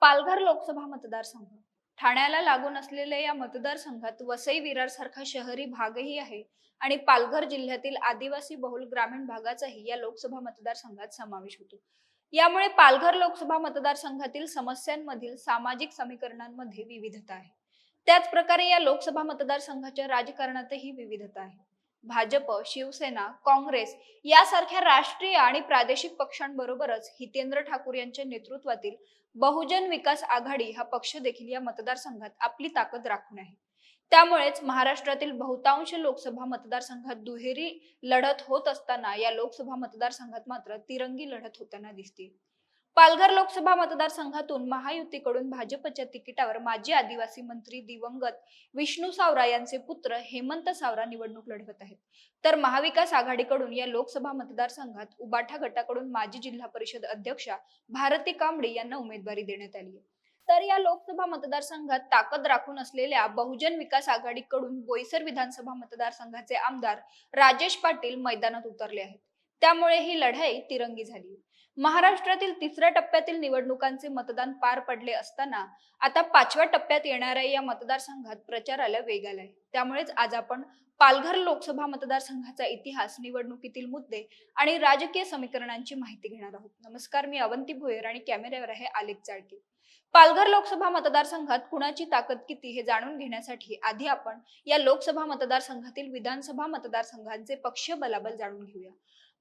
पालघर लोकसभा मतदारसंघ. ठाण्याला लागून असलेल्या या मतदारसंघात वसई विरार सारखा शहरी भागही आहे आणि पालघर जिल्ह्यातील आदिवासी बहुल ग्रामीण भागाचाही या लोकसभा मतदारसंघात समावेश होतो. यामुळे पालघर लोकसभा मतदारसंघातील समस्यांमधील सामाजिक समीकरणांमध्ये विविधता आहे. त्याच प्रकारे या लोकसभा मतदारसंघाच्या राजकारणातही विविधता आहे. भाजप शिवसेना काँग्रेस यासारख्या राष्ट्रीय आणि प्रादेशिक पक्षांबरोबरच हितेंद्र ठाकूर यांच्या नेतृत्वातील बहुजन विकास आघाडी हा पक्ष देखील या मतदारसंघात आपली ताकद राखून आहे. त्यामुळेच महाराष्ट्रातील बहुतांश लोकसभा मतदारसंघात दुहेरी लढत होत असताना या लोकसभा मतदारसंघात मात्र तिरंगी लढत होताना दिसते पालघर लोकसभा मतदारसंघातून महायुतीकडून भाजपच्या तिकिटावर माजी आदिवासी मंत्री दिवंगत विष्णू सावरा यांचे पुत्र हेमंत सावरा निवडणूक लढवत आहेत. तर महाविकास आघाडीकडून या लोकसभा मतदारसंघात उबाठा गटाकडून माजी जिल्हा परिषद अध्यक्षा भारती कांबळे यांना उमेदवारी देण्यात आली आहे. तर या लोकसभा मतदारसंघात ताकद राखून असलेल्या बहुजन विकास आघाडीकडून बोईसर विधानसभा मतदारसंघाचे आमदार राजेश पाटील मैदानात उतरले आहेत. त्यामुळे ही लढाई तिरंगी झाली महाराष्ट्रातील तिसऱ्या टप्प्यातील निवडणुकांचे मतदान पार पडले असताना आता पाचव्या टप्प्यात येणाऱ्या या मतदारसंघात प्रचाराला वेग आलाय. त्यामुळेच आज आपण पालघर लोकसभा मतदारसंघाचा इतिहास निवडणुकीतील मुद्दे आणि राजकीय समीकरणांची माहिती घेणार आहोत. नमस्कार मी अवंती भोयर आणि कॅमेऱ्यावर आहे आलेख चाळके पालघर लोकसभा मतदारसंघात कुणाची ताकद किती हे जाणून घेण्यासाठी आधी आपण या लोकसभा मतदारसंघातील विधानसभा मतदारसंघांचे पक्ष बलाबल जाणून घेऊया.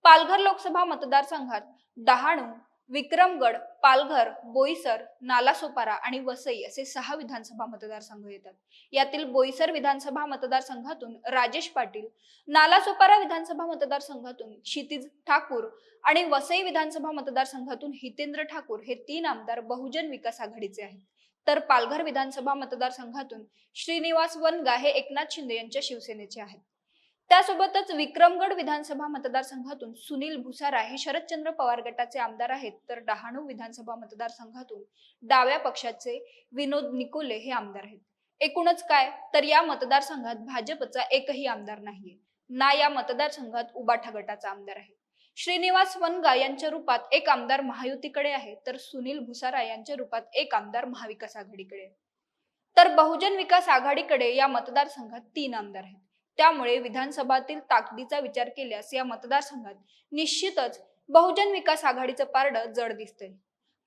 पालघर लोकसभा मतदारसंघात डहाणू विक्रमगड पालघर बोईसर नालासोपारा आणि वसई असे सहा विधानसभा मतदारसंघ येतात. यातील बोईसर विधानसभा मतदारसंघातून राजेश पाटील नालासोपारा विधानसभा मतदारसंघातून क्षितिज ठाकूर आणि वसई विधानसभा मतदारसंघातून हितेंद्र ठाकूर हे तीन आमदार बहुजन विकास आघाडीचे आहेत. तर पालघर विधानसभा मतदारसंघातून श्रीनिवास वनगा हे एकनाथ शिंदे यांच्या शिवसेनेचे आहेत. त्यासोबतच विक्रमगड विधानसभा मतदारसंघातून सुनील भुसारा हे शरदचंद्र पवार गटाचे आमदार आहेत. तर डहाणू विधानसभा मतदारसंघातून डाव्या पक्षाचे विनोद निकोले हे आमदार आहेत. एकूणच काय? तर या मतदारसंघात भाजपचा एकही आमदार नाहीये. ना या मतदारसंघात उबाठा गटाचा आमदार आहे. श्रीनिवास वनगा यांच्या रूपात एक आमदार महायुतीकडे आहे. तर सुनील भुसारा यांच्या रूपात एक आमदार महाविकास आघाडीकडे आहे. तर बहुजन विकास आघाडीकडे या मतदारसंघात तीन आमदार आहेत. त्यामुळे विधानसभातील ताकदीचा विचार केल्यास या मतदारसंघात निश्चितच बहुजन विकास आघाडीचं पारडं जड दिसतंय.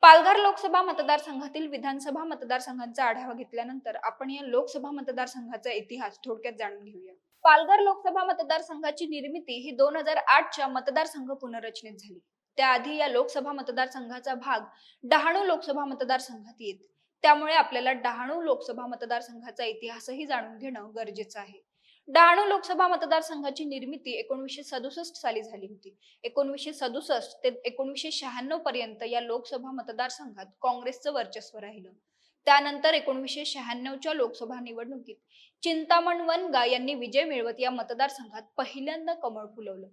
पालघर लोकसभा मतदारसंघातील विधानसभा मतदारसंघांचा आढावा घेतल्यानंतर आपण या लोकसभा मतदारसंघाचा इतिहास थोडक्यात जाणून घेऊया. पालघर लोकसभा मतदारसंघाची निर्मिती ही दोन हजार आठच्या मतदारसंघ पुनर्रचनेत झाली. त्याआधी या लोकसभा मतदारसंघाचा भाग डहाणू लोकसभा मतदारसंघात येत. त्यामुळे आपल्याला डहाणू लोकसभा मतदारसंघाचा इतिहासही जाणून घेणं गरजेचं आहे. डहाणू लोकसभा मतदारसंघाची निर्मिती एकोणीसशे सदुसष्ट साली झाली होती. एकोणीसशे सदुसष्ट ते एकोणीसशे शहाण्णव पर्यंत या लोकसभा मतदारसंघात काँग्रेसचं वर्चस्व राहिलं. त्यानंतर एकोणीसशे शहाण्णवच्या लोकसभा निवडणुकीत चिंतामण वनगा यांनी विजय मिळवत या मतदारसंघात पहिल्यांदा कमळ फुलवलं.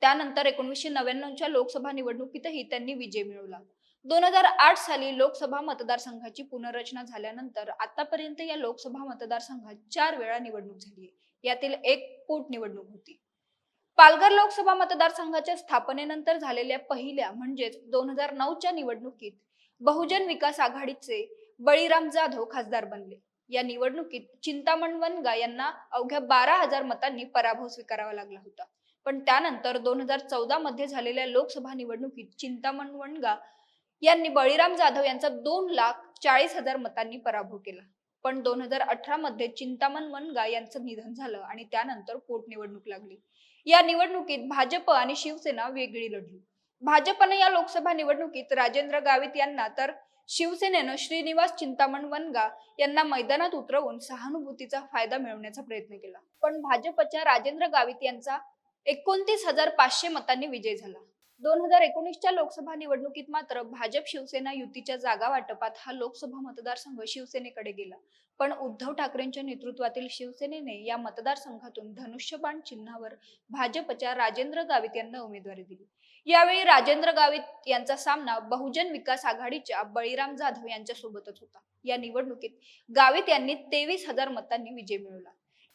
त्यानंतर एकोणीसशे नव्याण्णवच्या लोकसभा निवडणुकीतही त्यांनी विजय मिळवला. दोन हजार आठ साली लोकसभा मतदारसंघाची पुनर्रचना झाल्यानंतर आतापर्यंत या लोकसभा मतदारसंघात चार वेळा निवडणूक झाली आहे. यातील एक पोटनिवडणूक होती. पालघर लोकसभा मतदारसंघाच्या स्थापनेनंतर झालेल्या पहिल्या म्हणजेच दोन हजार नऊच्या निवडणुकीत बहुजन विकास आघाडीचे बळीराम जाधव खासदार बनले. या निवडणुकीत चिंतामण वनगा यांना अवघ्या बारा हजार मतांनी पराभव स्वीकारावा लागला होता. पण त्यानंतर दोन हजार चौदा मध्ये झालेल्या लोकसभा निवडणुकीत चिंतामण वनगा यांनी बळीराम जाधव यांचा दोन लाख चाळीस हजार मतांनी पराभव केला. पण दोन हजार अठरा मध्ये चिंतामण वनगा यांचं निधन झालं आणि त्यानंतर पोटनिवडणूक लागली. या निवडणुकीत भाजप आणि शिवसेना वेगळी लढली. भाजपनं या लोकसभा निवडणुकीत राजेंद्र गावित यांना तर शिवसेनेनं श्रीनिवास चिंतामण वनगा यांना मैदानात उतरवून सहानुभूतीचा फायदा मिळवण्याचा प्रयत्न केला. पण भाजपच्या राजेंद्र गावित यांचा एकोणतीस हजार पाचशे मतांनी विजय झाला. दोन हजार एकोणीसच्या लोकसभा निवडणुकीत मात्र भाजप शिवसेना युतीच्या जागा वाटपात हा लोकसभा मतदारसंघ शिवसेनेकडे गेला. पण उद्धव ठाकरेंच्या नेतृत्वातील शिवसेनेने या मतदारसंघातून धनुष्यबाण चिन्हावर भाजपच्या राजेंद्र गावित यांना उमेदवारी दिली. यावेळी राजेंद्र गावित यांचा सामना बहुजन विकास आघाडीच्या बळीराम जाधव यांच्या सोबतच होता. या निवडणुकीत गावित यांनी तेवीस हजार मतांनी विजय मिळवला.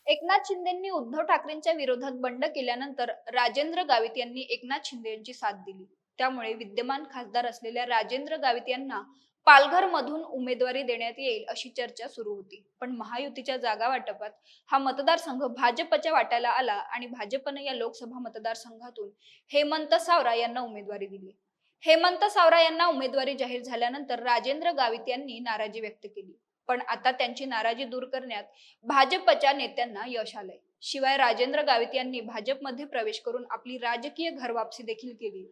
एकनाथ शिंदेंनी उद्धव ठाकरेंच्या विरोधात बंड केल्यानंतर राजेंद्र गावित यांनी एकनाथ शिंदे यांची साथ दिली. त्यामुळे विद्यमान खासदार असलेल्या राजेंद्र गावित यांना पालघर मधून उमेदवारी देण्यात येईल अशी चर्चा सुरू होती. पण महायुतीच्या जागा वाटपात हा मतदारसंघ भाजपच्या वाट्याला आला आणि भाजपनं या लोकसभा मतदारसंघातून हेमंत सावरा यांना उमेदवारी दिली. हेमंत सावरा यांना उमेदवारी जाहीर झाल्यानंतर राजेंद्र गावित यांनी नाराजी व्यक्त केली. पण आता त्यांची नाराजी दूर करण्यात भाजपच्या नेत्यांना यश आलंय. शिवाय राजेंद्र गावित यांनी भाजपमध्ये प्रवेश करून आपली राजकीय घरवापसी देखील केली.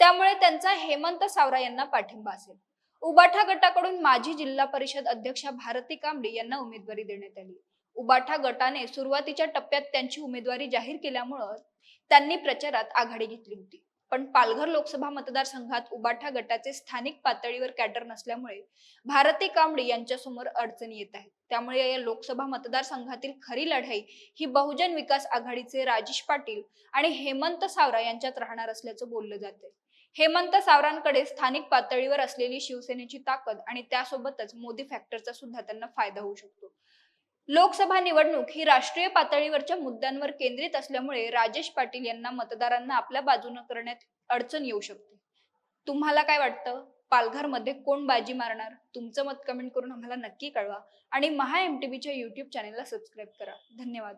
त्यामुळे त्यांचा हेमंत सावरा यांना पाठिंबा असेल. उबाठा गटाकडून माजी जिल्हा परिषद अध्यक्षा भारती कांबळे यांना उमेदवारी देण्यात आली. उबाठा गटाने सुरुवातीच्या टप्प्यात त्यांची उमेदवारी जाहीर केल्यामुळं त्यांनी प्रचारात आघाडी घेतली होती. पण पालघर लोकसभा मतदारसंघात उबाठा गटाचे स्थानिक पातळीवर कॅडर नसल्यामुळे भारती कांबडी यांच्यासमोर अडचणी येत आहेत. त्यामुळे या लोकसभा मतदारसंघातील खरी लढाई ही बहुजन विकास आघाडीचे राजेश पाटील आणि हेमंत सावरा यांच्यात राहणार असल्याचं बोललं जाते हेमंत सावरांकडे स्थानिक पातळीवर असलेली शिवसेनेची ताकद आणि त्यासोबतच मोदी फॅक्टरचा सुद्धा त्यांना फायदा होऊ शकतो. लोकसभा निवडणूक ही राष्ट्रीय पातळीवरच्या मुद्द्यांवर केंद्रित असल्यामुळे राजेश पाटील यांना मतदारांना आपल्या बाजूनं करण्यात अडचण येऊ शकते. तुम्हाला काय वाटतं? पालघरमध्ये कोण बाजी मारणार? तुमचं मत कमेंट करून आम्हाला नक्की कळवा. आणि महा एमटीबीच्या युट्यूब चॅनेलला सबस्क्राईब करा. धन्यवाद.